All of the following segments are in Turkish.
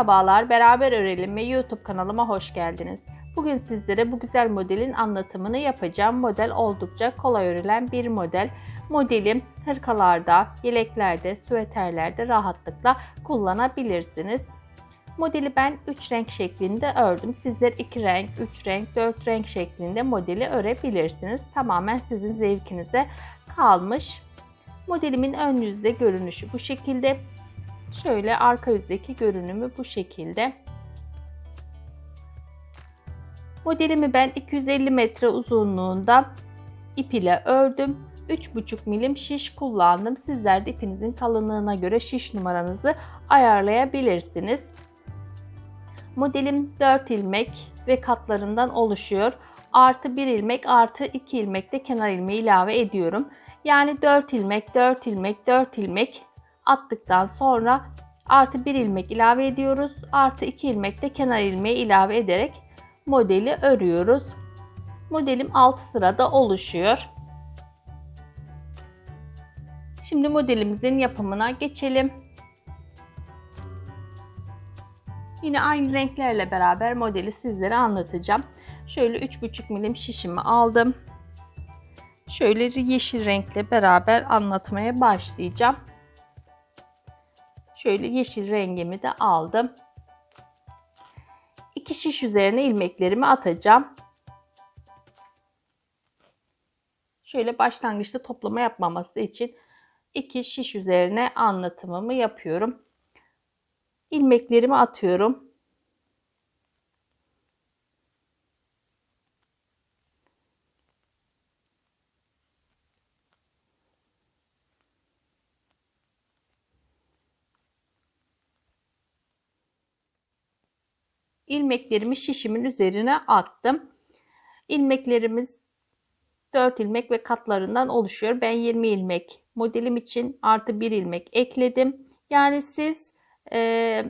Merhabalar, beraber örelim ve YouTube kanalıma hoş geldiniz. Bugün sizlere bu güzel modelin anlatımını yapacağım. Model oldukça kolay örülen bir model. Modelim hırkalarda, yeleklerde, süveterlerde rahatlıkla kullanabilirsiniz. Modeli ben 3 renk şeklinde ördüm. Sizler 2 renk, 3 renk, 4 renk şeklinde modeli örebilirsiniz. Tamamen sizin zevkinize kalmış. Modelimin ön yüzde görünüşü bu şekilde. Şöyle arka yüzdeki görünümü bu şekilde. Modelimi ben 250 metre uzunluğunda ip ile ördüm. 3,5 milim şiş kullandım. Sizler de ipinizin kalınlığına göre şiş numaranızı ayarlayabilirsiniz. Modelim 4 ilmek ve katlarından oluşuyor. Artı 1 ilmek artı 2 ilmek de kenar ilmeği ilave ediyorum. Yani 4 ilmek, 4 ilmek, 4 ilmek attıktan sonra artı 1 ilmek ilave ediyoruz. Artı 2 ilmek de kenar ilmeği ilave ederek modeli örüyoruz. Modelim 6 sırada oluşuyor. Şimdi modelimizin yapımına geçelim. Yine aynı renklerle beraber modeli sizlere anlatacağım. Şöyle 3,5 milim şişimi aldım. Şöyle yeşil renkle beraber anlatmaya başlayacağım. Şöyle yeşil rengimi de aldım. İki şiş üzerine ilmeklerimi atacağım. Şöyle başlangıçta toplama yapmaması için iki şiş üzerine anlatımımı yapıyorum. İlmeklerimi atıyorum. İlmeklerimi şişimin üzerine attım. İlmeklerimiz 4 ilmek ve katlarından oluşuyor. Ben 20 ilmek modelim için artı 1 ilmek ekledim. Yani siz e,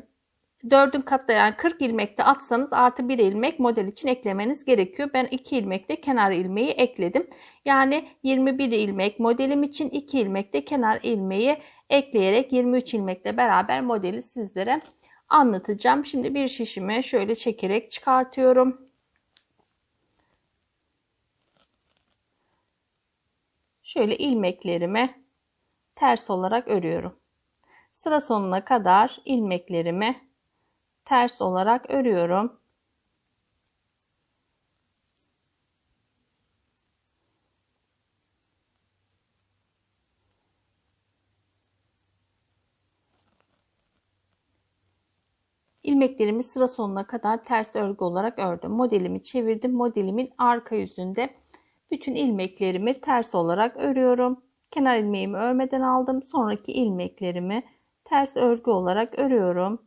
4'ün katları yani 40 ilmekte atsanız artı 1 ilmek model için eklemeniz gerekiyor. Ben 2 ilmekte kenar ilmeği ekledim. Yani 21 ilmek modelim için 2 ilmekte kenar ilmeği ekleyerek 23 ilmekle beraber modeli sizlere anlatacağım. Şimdi bir şişimi şöyle çekerek çıkartıyorum. Şöyle ilmeklerimi ters olarak örüyorum. Sıra sonuna kadar ilmeklerimi ters olarak örüyorum. İlmeklerimi sıra sonuna kadar ters örgü olarak ördüm. Modelimi çevirdim. Modelimin arka yüzünde bütün ilmeklerimi ters olarak örüyorum. Kenar ilmeğimi örmeden aldım. Sonraki ilmeklerimi ters örgü olarak örüyorum.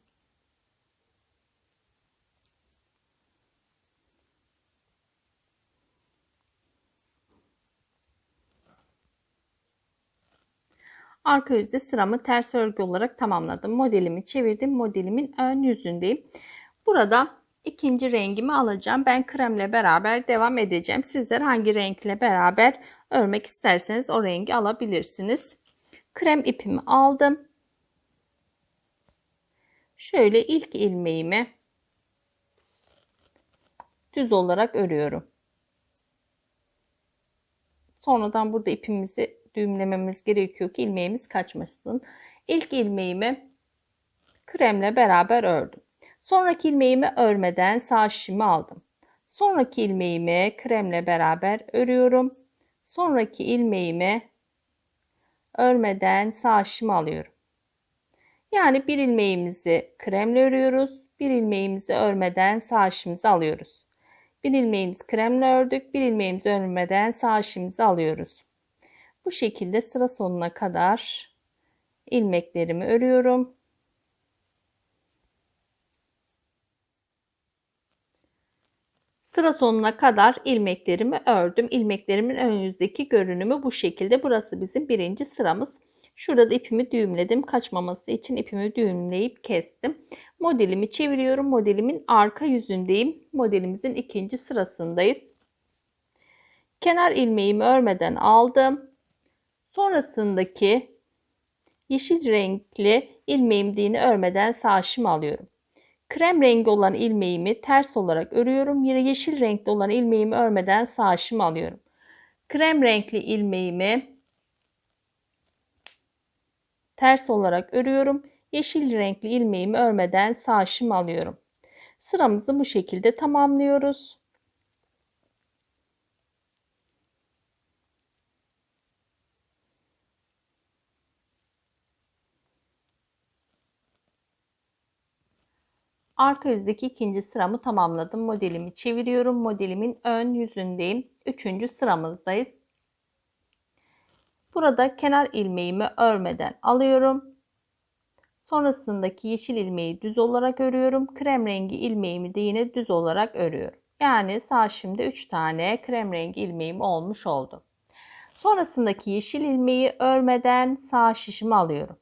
Arka yüzde sıramı ters örgü olarak tamamladım. Modelimi çevirdim. Modelimin ön yüzündeyim. Burada ikinci rengimi alacağım. Ben kremle beraber devam edeceğim. Sizler hangi renkle beraber örmek isterseniz o rengi alabilirsiniz. Krem ipimi aldım. Şöyle ilk ilmeğimi düz olarak örüyorum. Sonradan burada ipimizi düğümlememiz gerekiyor ki ilmeğimiz kaçmasın. İlk ilmeğimi kremle beraber ördüm. Sonraki ilmeğimi örmeden sağ şişimi aldım. Sonraki ilmeğimi kremle beraber örüyorum. Sonraki ilmeğimi örmeden sağ şişimi alıyorum. Yani bir ilmeğimizi kremle örüyoruz. Bir ilmeğimizi örmeden sağ şişimizi alıyoruz. Bir ilmeğimizi kremle ördük. Bir ilmeğimizi örmeden sağ şişimizi alıyoruz. Bu şekilde sıra sonuna kadar ilmeklerimi örüyorum. Sıra sonuna kadar ilmeklerimi ördüm. İlmeklerimin ön yüzdeki görünümü bu şekilde. Burası bizim birinci sıramız. Şurada da ipimi düğümledim. Kaçmaması için ipimi düğümleyip kestim. Modelimi çeviriyorum. Modelimin arka yüzündeyim. Modelimizin ikinci sırasındayız. Kenar ilmeğimi örmeden aldım. Sonrasındaki yeşil renkli ilmeğim ilmeğimdiğini örmeden sağ şişimi alıyorum. Krem rengi olan ilmeğimi ters olarak örüyorum. Yine yeşil renkli olan ilmeğimi örmeden sağ şişim alıyorum. Krem renkli ilmeğimi ters olarak örüyorum. Yeşil renkli ilmeğimi örmeden sağ şişim alıyorum. Sıramızı bu şekilde tamamlıyoruz. Arka yüzdeki ikinci sıramı tamamladım. Modelimi çeviriyorum. Modelimin ön yüzündeyim. Üçüncü sıramızdayız. Burada kenar ilmeğimi örmeden alıyorum. Sonrasındaki yeşil ilmeği düz olarak örüyorum. Krem rengi ilmeğimi de yine düz olarak örüyorum. Yani sağ şimdi 3 tane krem rengi ilmeğim olmuş oldu. Sonrasındaki yeşil ilmeği örmeden sağ şişimi alıyorum.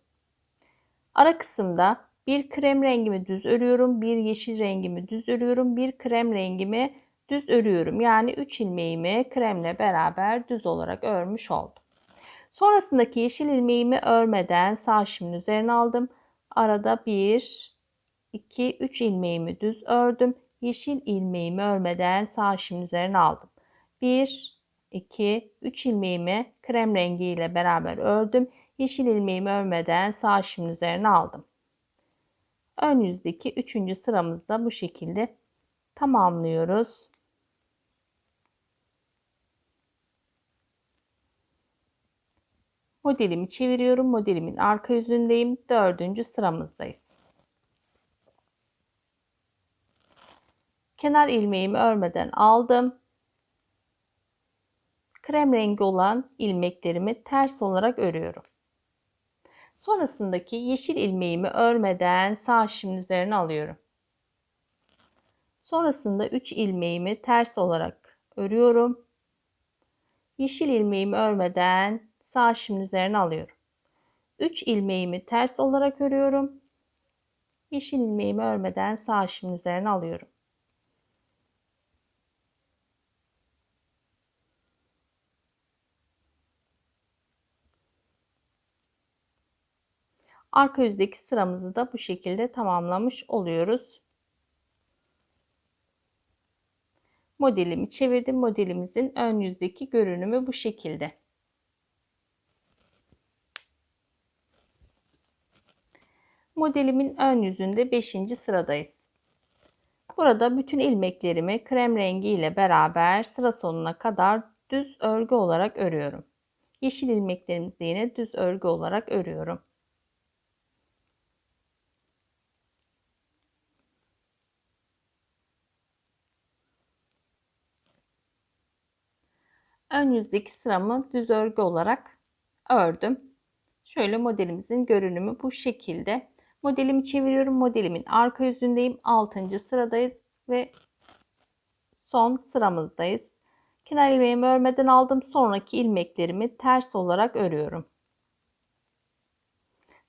Ara kısımda bir krem rengimi düz örüyorum, bir yeşil rengimi düz örüyorum, bir krem rengimi düz örüyorum. Yani 3 ilmeğimi kremle beraber düz olarak örmüş oldum. Sonrasındaki yeşil ilmeğimi örmeden sağ şimin üzerine aldım. Arada 1, 2, 3 ilmeğimi düz ördüm. Yeşil ilmeğimi örmeden sağ şimin üzerine aldım. 1, 2, 3 ilmeğimi krem rengi ile beraber ördüm. Yeşil ilmeğimi örmeden sağ şimin üzerine aldım. Ön yüzdeki üçüncü sıramızda bu şekilde tamamlıyoruz. Modelimi çeviriyorum. Modelimin arka yüzündeyim. Dördüncü sıramızdayız. Kenar ilmeğimi örmeden aldım. Krem rengi olan ilmeklerimi ters olarak örüyorum. Sonrasındaki yeşil ilmeğimi örmeden sağ şişimin üzerine alıyorum. Sonrasında 3 ilmeğimi ters olarak örüyorum. Yeşil ilmeğimi örmeden sağ şişimin üzerine alıyorum. 3 ilmeğimi ters olarak örüyorum. Yeşil ilmeğimi örmeden sağ şişimin üzerine alıyorum. Arka yüzdeki sıramızı da bu şekilde tamamlamış oluyoruz. Modelimi çevirdim. Modelimizin ön yüzdeki görünümü bu şekilde. Modelimin ön yüzünde 5. sıradayız. Burada bütün ilmeklerimi krem rengi ile beraber sıra sonuna kadar düz örgü olarak örüyorum. Yeşil ilmeklerimizi yine düz örgü olarak örüyorum. Ön yüzdeki sıramı düz örgü olarak ördüm. Şöyle modelimizin görünümü bu şekilde. Modelimi çeviriyorum. Modelimin arka yüzündeyim. 6. sıradayız ve son sıramızdayız. Kenar ilmeğimi örmeden aldım. Sonraki ilmeklerimi ters olarak örüyorum.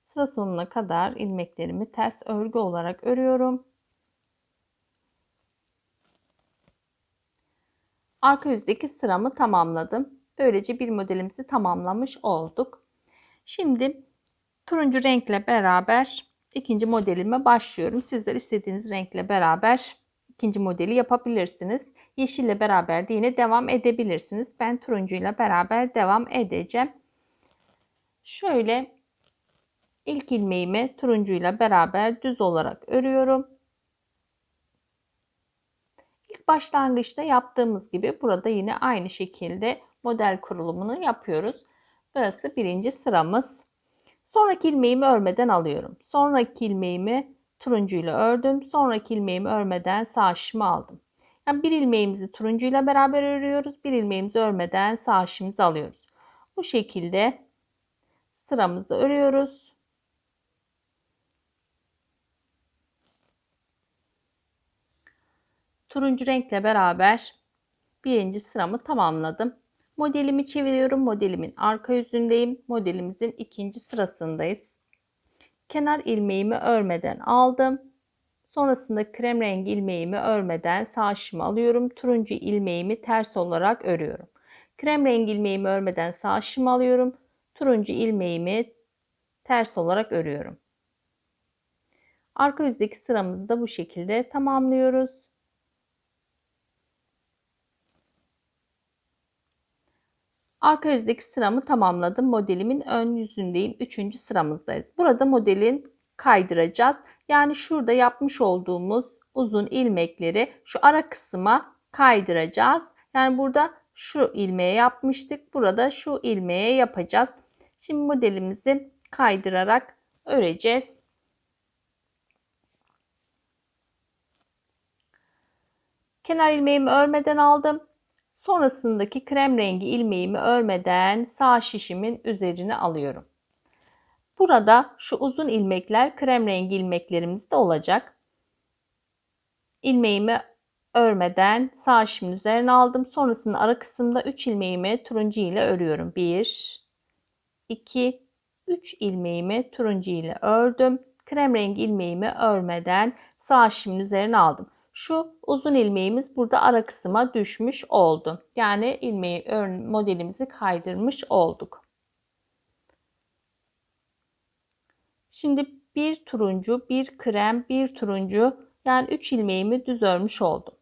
Sıra sonuna kadar ilmeklerimi ters örgü olarak örüyorum. Arka yüzdeki sıramı tamamladım. Böylece bir modelimizi tamamlamış olduk. Şimdi turuncu renkle beraber ikinci modelime başlıyorum. Sizler istediğiniz renkle beraber ikinci modeli yapabilirsiniz. Yeşille beraber de yine devam edebilirsiniz. Ben turuncuyla beraber devam edeceğim. Şöyle ilk ilmeğimi turuncuyla beraber düz olarak örüyorum. Başlangıçta yaptığımız gibi burada yine aynı şekilde model kurulumunu yapıyoruz. Burası birinci sıramız. Sonraki ilmeğimi örmeden alıyorum. Sonraki ilmeğimi turuncuyla ördüm. Sonraki ilmeğimi örmeden sağ şişimi aldım. Yani bir ilmeğimizi turuncuyla beraber örüyoruz. Bir ilmeğimizi örmeden sağ şişimizi alıyoruz. Bu şekilde sıramızı örüyoruz. Turuncu renkle beraber birinci sıramı tamamladım. Modelimi çeviriyorum. Modelimin arka yüzündeyim. Modelimizin ikinci sırasındayız. Kenar ilmeğimi örmeden aldım. Sonrasında krem rengi ilmeğimi örmeden sağ şişimi alıyorum. Turuncu ilmeğimi ters olarak örüyorum. Krem rengi ilmeğimi örmeden sağ şişimi alıyorum. Turuncu ilmeğimi ters olarak örüyorum. Arka yüzdeki sıramızı da bu şekilde tamamlıyoruz. Arka yüzdeki sıramı tamamladım. Modelimin ön yüzündeyim. Üçüncü sıramızdayız. Burada modelin kaydıracağız. Yani şurada yapmış olduğumuz uzun ilmekleri şu ara kısma kaydıracağız. Yani burada şu ilmeğe yapmıştık. Burada şu ilmeğe yapacağız. Şimdi modelimizi kaydırarak öreceğiz. Kenar ilmeğimi örmeden aldım. Sonrasındaki krem rengi ilmeğimi örmeden sağ şişimin üzerine alıyorum. Burada şu uzun ilmekler krem rengi ilmeklerimizde olacak. İlmeğimi örmeden sağ şişimin üzerine aldım. Sonrasında ara kısımda 3 ilmeğimi turuncu ile örüyorum. 1 2 3 ilmeğimi turuncu ile ördüm. Krem rengi ilmeğimi örmeden sağ şişimin üzerine aldım. Şu uzun ilmeğimiz burada ara kısma düşmüş oldu. Yani ilmeği modelimizi kaydırmış olduk. Şimdi bir turuncu, bir krem, bir turuncu yani 3 ilmeğimi düz örmüş oldum.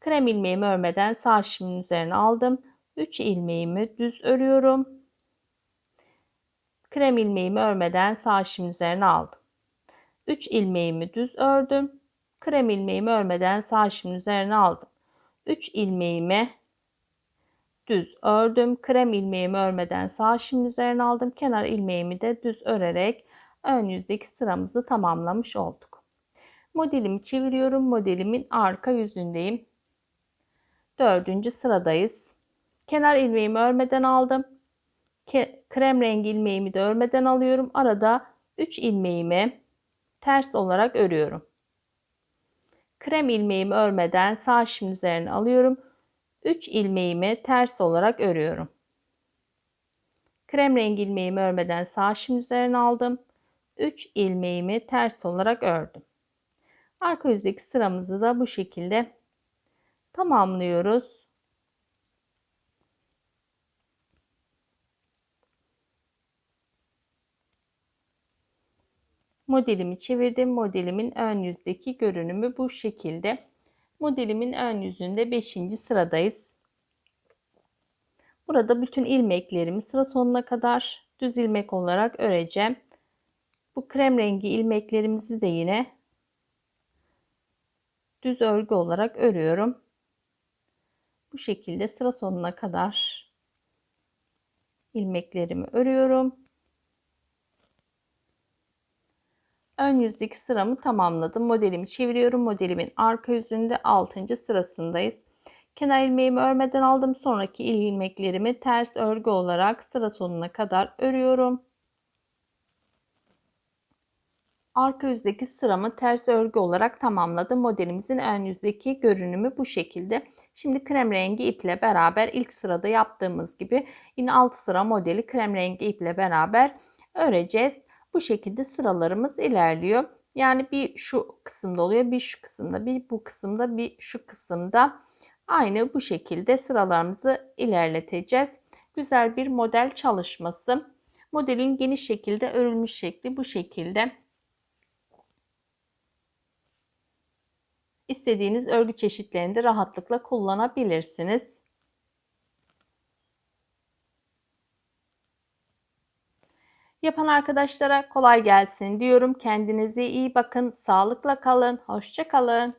Krem ilmeğimi örmeden sağ şişimin üzerine aldım. 3 ilmeğimi düz örüyorum. Krem ilmeğimi örmeden sağ şişimin üzerine aldım. 3 ilmeğimi düz ördüm. Krem ilmeğimi örmeden sağ şişimin üzerine aldım. 3 ilmeğimi düz ördüm. Krem ilmeğimi örmeden sağ şişimin üzerine aldım. Kenar ilmeğimi de düz örerek ön yüzdeki sıramızı tamamlamış olduk. Modelimi çeviriyorum. Modelimin arka yüzündeyim. Dördüncü sıradayız. Kenar ilmeğimi örmeden aldım. Krem rengi ilmeğimi de örmeden alıyorum. Arada 3 ilmeğimi ters olarak örüyorum. Krem ilmeğimi örmeden sağ şişimin üzerine alıyorum. 3 ilmeğimi ters olarak örüyorum. Krem rengi ilmeğimi örmeden sağ şişimin üzerine aldım. 3 ilmeğimi ters olarak ördüm. Arka yüzdeki sıramızı da bu şekilde tamamlıyoruz. Modelimi çevirdim. Modelimin ön yüzdeki görünümü bu şekilde. Modelimin ön yüzünde 5. sıradayız. Burada bütün ilmeklerimi sıra sonuna kadar düz ilmek olarak öreceğim. Bu krem rengi ilmeklerimizi de yine düz örgü olarak örüyorum. Bu şekilde sıra sonuna kadar ilmeklerimi örüyorum. Ön yüzdeki sıramı tamamladım. Modelimi çeviriyorum. Modelimin arka yüzünde 6. sırasındayız. Kenar ilmeğimi örmeden aldım. Sonraki ilmeklerimi ters örgü olarak sıra sonuna kadar örüyorum. Arka yüzdeki sıramı ters örgü olarak tamamladım. Modelimizin ön yüzdeki görünümü bu şekilde. Şimdi krem rengi iple beraber ilk sırada yaptığımız gibi yine 6 sıra modeli krem rengi iple beraber öreceğiz. Bu şekilde sıralarımız ilerliyor. Yani bir şu kısımda oluyor, bir şu kısımda, bir bu kısımda, bir şu kısımda. Aynı bu şekilde sıralarımızı ilerleteceğiz. Güzel bir model çalışması. Modelin geniş şekilde örülmüş şekli bu şekilde. İstediğiniz örgü çeşitlerini de rahatlıkla kullanabilirsiniz. Yapan arkadaşlara kolay gelsin diyorum. Kendinize iyi bakın. Sağlıkla kalın. Hoşça kalın.